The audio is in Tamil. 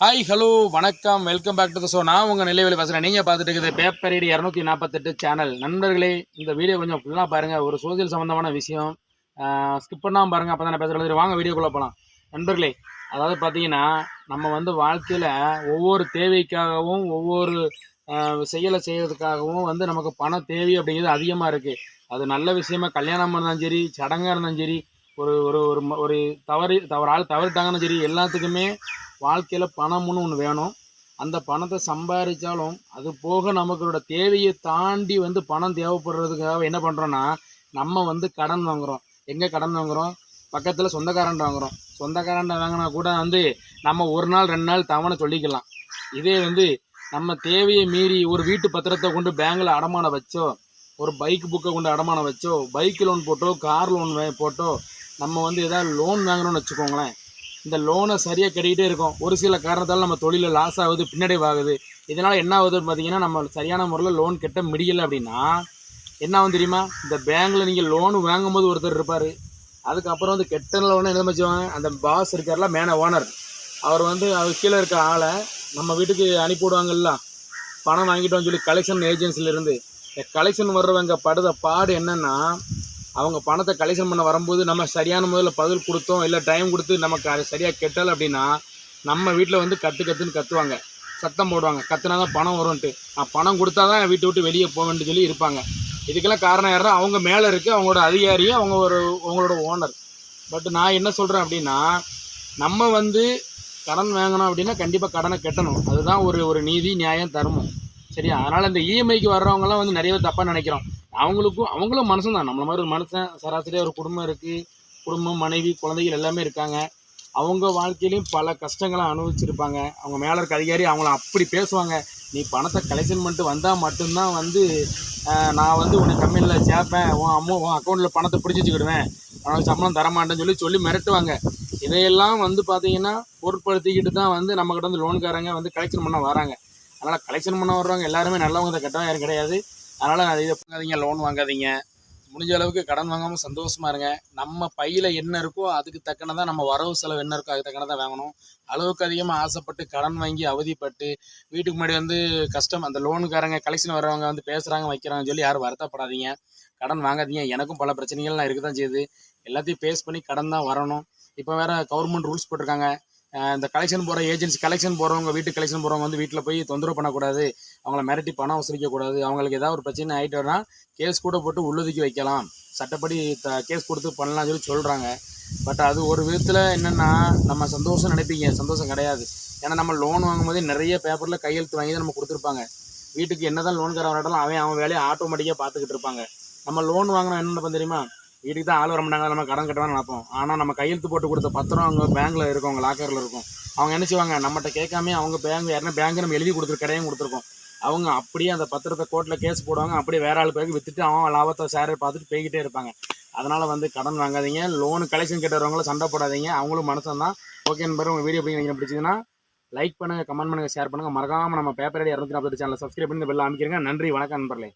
ஹாய் ஹலோ வணக்கம். Welcome back to the show நான் உங்கள் நிலைவில் பேசுகிறேன் நீங்கள் பார்த்துட்டு இருக்குது பேப்பர் ஐடி இரநூத்தி நாற்பத்தெட்டு சேனல் நண்பர்களே இந்த வீடியோ கொஞ்சம் ஃபுல்லாக பாருங்கள் ஒரு சோசியல் சம்மந்தமான விஷயம். ஸ்கிப் பண்ணாமல் பாருங்கள் அப்போ தான் பேசுகிறது வாங்க வீடியோக்குள்ளே போகலாம் நண்பர்களே அதாவது பார்த்தீங்கன்னா நம்ம வந்து வாழ்க்கையில் ஒவ்வொரு தேவைக்காகவும் ஒவ்வொரு செயலை செய்கிறதுக்காகவும் வந்து நமக்கு பணம் தேவை அப்படிங்கிறது அதிகமாக இருக்குது அது நல்ல விஷயமா கல்யாணமாக இருந்தாலும் சரி சடங்காக இருந்தாலும் சரி ஒரு ஒரு ஒரு ம- ஒரு தவறு தவறு ஆள் தவறுட்டாங்கன்னு சரி எல்லாத்துக்குமே வாழ்க்கையில் பணம்னு ஒன்று வேணும். அந்த பணத்தை சம்பாதிச்சாலும் அது போக நமக்களோட தேவையை தாண்டி வந்து பணம் தேவைப்படுறதுக்காக என்ன பண்ணுறோன்னா நம்ம வந்து கடன் வாங்குகிறோம் எங்கே கடன் வாங்குகிறோம் பக்கத்தில் சொந்தக்காரன்ட்ட வாங்குகிறோம் சொந்தக்காரன்ட்ட வாங்கினா கூட வந்து நம்ம ஒரு நாள் ரெண்டு நாள் தவணை சொல்லிக்கலாம். இதே வந்து நம்ம தேவையை மீறி ஒரு வீட்டு பத்திரத்தை கொண்டு பேங்கில் அடமானம் வச்சோ ஒரு பைக் புக்கை கொண்டு அடமானம் வச்சோ பைக் லோன் போட்டோ கார் லோன் போட்டோ நம்ம வந்து எதாவது லோன் வாங்கணும்னு வச்சுக்கோங்களேன். இந்த லோனை சரியாக கட்டிக்கிட்டே இருக்கோம். ஒரு சில காரணத்தால் நம்ம தொழிலில் லாஸ் ஆகுது பின்னாடி இதனால் என்ன ஆகுதுன்னு பார்த்தீங்கன்னா நம்ம சரியான முறையில் லோன் கட்ட முடியலை அப்படின்னா என்ன ஆகும் தெரியுமா? இந்த பேங்க்கில் நீங்கள் லோன் வாங்கும்போது ஒருத்தர் இருப்பார். அதுக்கப்புறம் வந்து கெட்ட லோனை என்ன வச்சுவாங்க அந்த பாஸ் இருக்கார்ல மேன ஓனர் அவர் வந்து அவர் கீழே இருக்க ஆளை நம்ம வீட்டுக்கு அனுப்பிவிடுவாங்கல்ல பணம் வாங்கிட்டோம்னு சொல்லி கலெக்ஷன் ஏஜென்சிலேருந்து இந்த கலெக்ஷன் வர்றவங்க படுத பாடு என்னென்னா அவங்க பணத்தை கலெக்ஷன் பண்ண வரும்போது நம்ம சரியான முதல்ல பதில் கொடுத்தோம் இல்லை டைம் கொடுத்து நமக்கு அது சரியாக கெட்டலை அப்படின்னா நம்ம வீட்டில் வந்து கற்று கற்றுன்னு கத்துவாங்க. சத்தம் போடுவாங்க. கத்துனா தான் பணம் வரும்ன்ட்டு. நான் பணம் கொடுத்தா தான் வீட்டை விட்டு வெளியே போவேன்னு சொல்லி இருப்பாங்க. இதுக்கெல்லாம் காரணம் யாருன்னா அவங்க மேலே இருக்கு அவங்களோட அதிகாரியும் அவங்க ஒரு அவங்களோட ஓனர் பட் நான் என்ன சொல்கிறேன் அப்படின்னா நம்ம வந்து கடன் வாங்கணும் அப்படின்னா கண்டிப்பாக கடனை கட்டணும். அதுதான் ஒரு ஒரு நீதி நியாயம் தர்மம். சரியா? அதனால் இந்த இஎம்ஐக்கு வர்றவங்கலாம் வந்து நிறைய தப்பாக நினைக்கிறோம். அவங்களுக்கும் அவங்களும் மனுஷன் தான் நம்மள மாதிரி ஒரு மனுஷன் சராசரியாக ஒரு குடும்பம் இருக்குது குடும்பம் மனைவி குழந்தைகள் எல்லாமே இருக்காங்க. அவங்க வாழ்க்கையிலையும் பல கஷ்டங்களை அனுபவிச்சிருப்பாங்க. அவங்க மேலே இருக்க அதிகாரி அவங்கள அப்படி பேசுவாங்க. நீ பணத்தை கலெக்ஷன் பண்ணிட்டு வந்தால் மட்டும்தான் வந்து நான் வந்து உன்னை கம்பெனியில் சேர்ப்பேன். உன் அம்மா உன் அக்கௌண்ட்டில் பணத்தை பிடிச்சி வச்சுக்கிடுவேன். அவனுக்கு சம்பளம் தரமாட்டேன்னு சொல்லி சொல்லி மிரட்டுவாங்க. இதையெல்லாம் வந்து பார்த்தீங்கன்னா பொருட்படுத்திக்கிட்டு தான் வந்து நம்மக்கிட்ட வந்து லோன்காரங்க வந்து கலெக்ஷன் பண்ண வராங்க. அதனால் கலெக்ஷன் பண்ண வர்றவங்க எல்லாருமே நல்லவங்க தான் கெட்டவங்க யாரும் கிடையாது. அதனால் இதை பண்ணாதீங்க லோன் வாங்காதீங்க. முடிஞ்ச அளவுக்கு கடன் வாங்காமல் சந்தோஷமா இருங்க. நம்ம பையில் என்ன இருக்கோ அதுக்கு தக்கனதான் நம்ம வரவு செலவு என்ன இருக்கோ அதுக்கு தக்கனதான் வாங்கணும். அளவுக்கு அதிகமாக ஆசைப்பட்டு கடன் வாங்கி அவதிப்பட்டு வீட்டுக்கு முன்னாடி வந்து கஷ்டம் அந்த லோனுக்காரங்க கலெக்ஷன் வர்றவங்க வந்து பேசுகிறாங்க வைக்கிறாங்கன்னு சொல்லி யாரும் வருத்தப்படாதீங்க. கடன் வாங்காதீங்க. எனக்கும் பல பிரச்சனைகள்லாம் இருக்க தான் செய்யுது. எல்லாத்தையும் பேஸ் பண்ணி கடன் தான் வரணும். இப்போ வேற கவர்மெண்ட் ரூல்ஸ் போட்டிருக்காங்க. இந்த கலெக்ஷன் போகிற ஏஜென்சி கலெக்ஷன் போகிறவங்க வீட்டு கலெக்ஷன் போகிறவங்க வந்து வீட்டில் போய் தொந்தரவு பண்ணக்கூடாது. அவங்கள மிரட்டி பணம் வசூலிக்கக்கூடாது. அவங்களுக்கு ஏதாவது ஒரு பிரச்சனை ஆகிட்டு கேஸ் கூட போட்டு உள்ளொதுக்கி வைக்கலாம். சட்டப்படி த கேஸ் கொடுத்து பண்ணலாம் சொல்லி சொல்கிறாங்க பட் அது ஒரு விதத்தில் என்னென்னா நம்ம சந்தோஷம் நினைப்பீங்க. சந்தோஷம் கிடையாது. ஏன்னா நம்ம லோன் வாங்கும்போதே நிறைய பேப்பரில் கையெழுத்து வாங்கி தான் நம்ம கொடுத்துருப்பாங்க. வீட்டுக்கு என்ன தான் லோன் கார வரட்டாலும் அவன் அவன் வேலையை ஆட்டோமேட்டிக்காக பார்த்துக்கிட்டு இருப்பாங்க. நம்ம லோன் வாங்கினா என்ன தெரியுமா? வீட்டுக்கு தான் ஆள் வர மாட்டாங்க நம்ம கடன் கட்டணும்னு நினைப்போம். ஆனால் நம்ம கையெழுத்து போட்டு கொடுத்த பத்திரம் அவங்க பேங்க்கில் இருக்கும் அவங்க லாக்கரில் இருக்கும். அவங்க என்ன செய்வாங்க நம்மகிட்ட கேட்காம அவங்க பேங்க் யாருன்னா பேங்க் நம்ம எழுதி கொடுத்துரு கடையும் கொடுத்துருக்கோம். அவங்க அப்படியே அந்த பத்திரத்தை கோர்ட்டில் கேஸ் போடுவாங்க அப்படியே வேற ஆள் பேருக்கு விற்றுட்டு அவன் லாபத்தை சேரை பார்த்துட்டு போய்கிட்டே இருப்பாங்க. அதனால் வந்து கடன் வாங்காதீங்க லோன் கலெக்ஷன் கேட்டுறவங்களும் சண்டை போடாதீங்க. அவங்களும் மனசன் தான். ஓகே நம்பர் உங்கள் வீடியோ எப்படி நீங்கள் பிடிச்சதுன்னா லைக் பண்ணுங்கள் கமெண்ட் பண்ணுங்கள் ஷேர் பண்ணுங்கள் மறக்காமல் நம்ம பேப்பர் ஐடி இரநூத்தி நாற்பது சேனலை சப்ஸ்கிரைப் பண்ணி பெல் அமைக்கிறீங்க. நன்றி வணக்கம் நண்பர்களே.